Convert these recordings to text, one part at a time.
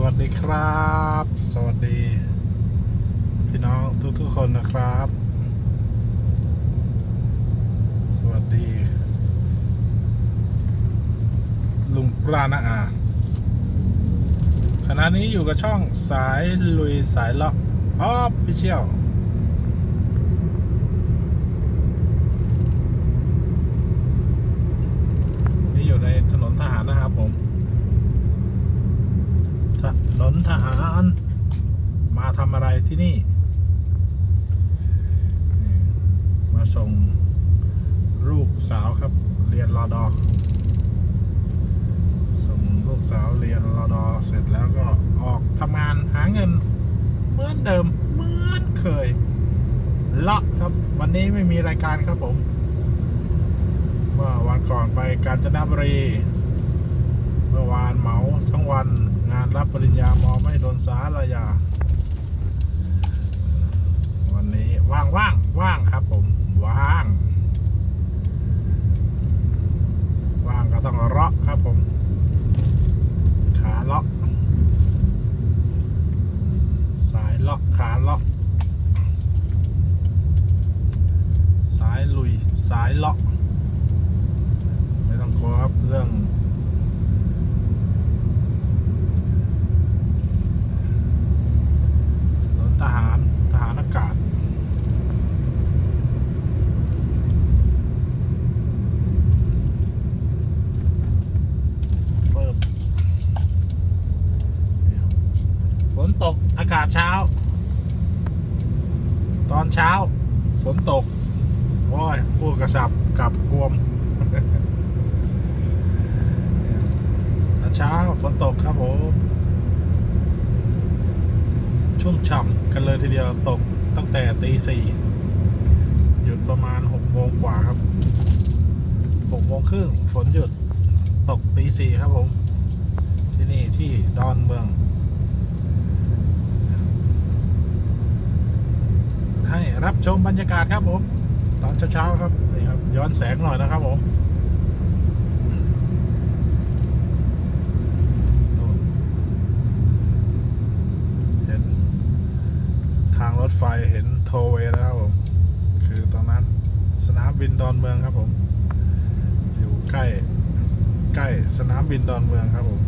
วัสดีครับ สวัสดี พี่น้องทุกๆคนนะครับ สวัสดี ลุงปรานะอาขณะนี้อยู่กับช่องสายลุยสายเลาะออฟฟิเชียลนี่อยู่ในถนนทหารนะครับผม ถ นทหาร มาทำอะไรที่นี่ มาส่งลูกสาวครับ เรียนรอดอส่งลูกสาวเรียนรอดอเสร็จแล้วก็ออกทำงานหาเงิน เหมือนเดิมเหมือนเคยละครับ วันนี้ไม่มีรายการครับผม เมื่อวันก่อนไปกาญจนบุรี เมื่อวานเหมาทั้งวัน งานรับปริญญามอไม่โดนสาลายา วันนี้ว่างว่างว่างครับผม ว่าง ว่างก็ต้องเลาะครับผม ขาเลาะสายเลาะขาเลาะสายลุย สายเลาะ ไม่ต้องกลัวครับเรื่อง ถนนทหาร ทหารอากาศ เปิบฝ นตกอากาศเช้า ตอนเช้า ฝนตกโอ้ยพูดกระสับกับกวมตอนเช้าฝนตกครับผมชุ่มฉ่ำกันเลยทีเดียวตกตั้งแต่ตีสี่หยุดประมาณหกโมงกว่าครับหกโมงครึ่งฝนหยุดตกตีสี่ครับผม ที่นี่ที่ดอนเมือง ให้ รับชมบรรยากาศครับผม ตอนเช้าๆครับนี่ครับ ย้อนแสงหน่อยนะครับผมเห็นทางรถไฟเห็นโทเวแล้วครับผม คือตรงนั้นสนามบินดอนเมืองครับผม อยู่ใกล้ใกล้สนามบินดอนเมืองครับผม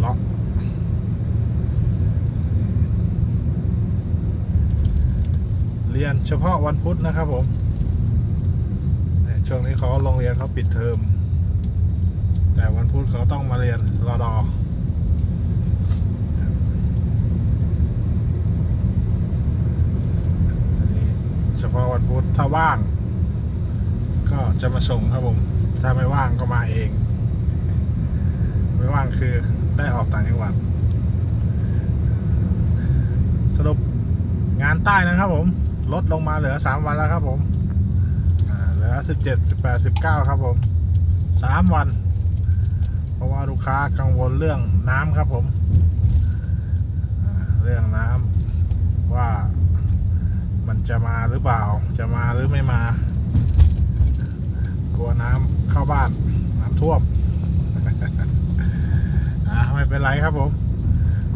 เลาะ เรียนเฉพาะวันพุธนะครับผมช่วงนี้เขาโรงเรียนเขาปิดเทอม แต่วันพุธเขาต้องมาเรียนรอดอนี้เฉพาะวันพุธถ้าว่าง ก็จะมาส่งครับผม ถ้าไม่ว่างก็มาเอง ไม่ว่างคือได้ออกต่างจังหวัด สรุปงานใต้นะครับผม ลดลงมาเหลือสามวันแล้วครับผมเหลือสิบเจ็ดสิบแปดสิบเก้าครับผมสามวัน เพราะว่าลูกค้ากังวลเรื่องน้ำครับผมเรื่องน้ำว่ามันจะมาหรือเปล่า จะมาหรือไม่มา กลัวน้ำเข้าบ้าน น้ำท่วมอ่าไม่เป็นไรครับผม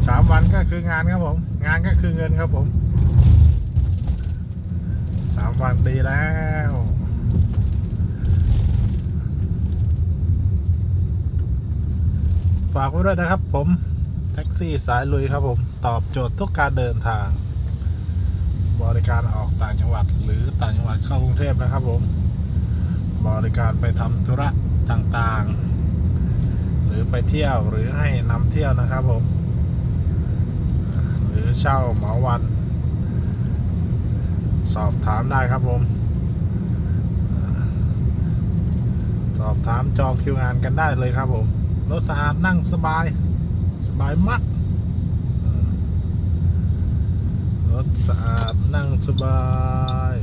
สามวันก็คืองานครับผม งานก็คือเงินครับผม วันดีแล้วฝากไว้ด้วยนะครับผม แท็กซี่สายลุยครับผม ตอบโจทย์ทุกการเดินทาง บริการออกต่างจังหวัดหรือต่างจังหวัดเข้ากรุงเทพนะครับผม บริการไปทำธุระต่างๆ หรือไปเที่ยวหรือให้นำเที่ยวนะครับผม หรือเช่าเหมาวัน สอบถามได้ครับผมสอบถามจองคิวงานกันได้เลยครับผมรถสะอาดนั่งสบาย สบายมากรถสะอาดนั่งสบาย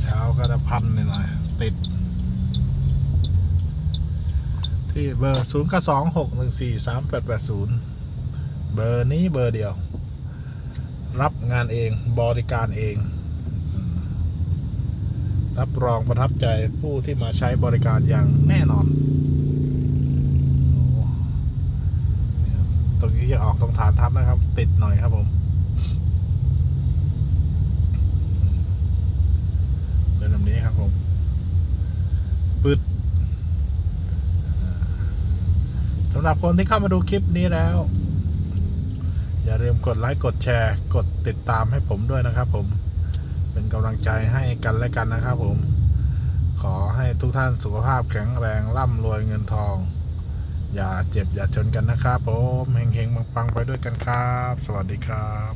เช้าก็จะพันหน่อยติด ที่เบอร์0 9 2 6 1 4 3 8 8 0 เบอร์นี้เบอร์เดียว รับงานเองบริการเอง รับรองประทับใจผู้ที่มาใช้บริการอย่างแน่นอน ตรงนี้จะออกตรงฐานทัพนะครับ ติดหน่อยครับผมเป็นแบบนี้ครับผมปึ๊ดอ่าสำหรับคนที่เข้ามาดูคลิปนี้แล้ว อย่าลืมกดไลค์กดแชร์ กดติดตามให้ผมด้วยนะครับ ผมเป็นกำลังใจให้กันและกันนะครับ ผม ขอให้ทุกท่านสุขภาพแข็งแรงร่ำรวยเงินทอง อย่าเจ็บอย่าชนกันนะครับ ผมเฮงๆปังๆไปด้วยกันครับ สวัสดีครับ